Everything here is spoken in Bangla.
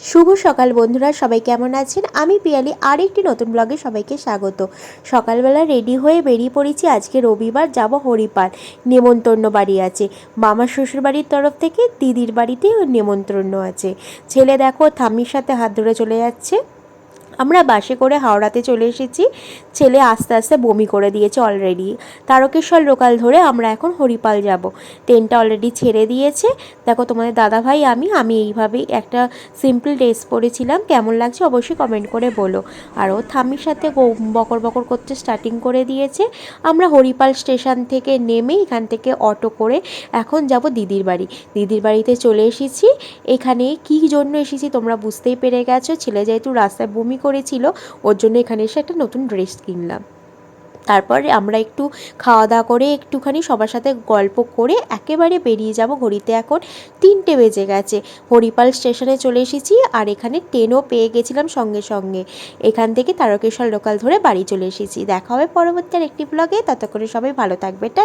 শুভ সকাল বন্ধুরা, সবাই কেমন আছেন? আমি পিয়ালি আর একটি নতুন ব্লগে সবাইকে স্বাগত। সকালবেলা রেডি হয়ে বেরিয়ে পড়েছি আজকে রবিবার, যাব হরিপাল। নেমন্তন্ন বাড়ি আছে। মামার শ্বশুর বাড়ির তরফ থেকে দিদির বাড়িতেও নেমন্তন্ন আছে। ছেলে দেখো ঠাম্মির সাথে হাত ধরে চলে যাচ্ছে। আমরা বাসে করে হাওড়াতে চলে এসেছি। ছেলে আস্তে আস্তে বমি করে দিয়েছে অলরেডি তারকেশ্বর লোকাল ধরে আমরা এখন হরিপাল যাব। ট্রেনটা অলরেডি ছেড়ে দিয়েছে। দেখো তোমাদের দাদা ভাই আমি আমি এইভাবেই একটা সিম্পল ড্রেস পরেছিলাম কেমন লাগছে অবশ্যই কমেন্ট করে বলো। আর ও থামির সাথে বকর বকর করতে স্টার্টিং করে দিয়েছে। আমরা হরিপাল স্টেশন থেকে নেমে এখান থেকে অটো করে এখন যাব দিদির বাড়ি। দিদির বাড়িতে চলে এসেছি। এখানে কী জন্য এসেছি তোমরা বুঝতেই পেরে গেছো। ছেলে যেহেতু রাস্তায় বমি করেছিল। ওর জন্য এখানে এসে একটা নতুন ড্রেস কিনলাম। তারপরে আমরা একটু খাওয়া দাওয়া করে একটুখানি সবার সাথে গল্প করে একেবারে বেরিয়ে যাব ঘড়িতে এখন তিনটে বেজে গেছে। হরিপাল স্টেশনে চলে এসেছি আর এখানে ট্রেনও পেয়ে গেছিলাম সঙ্গে সঙ্গে। এখান থেকে তারকেশ্বর লোকাল ধরে বাড়ি চলে এসেছি। দেখা হবে পরবর্তী আর একটি ব্লগে ততক্ষণে সবাই ভালো থাকবে। টা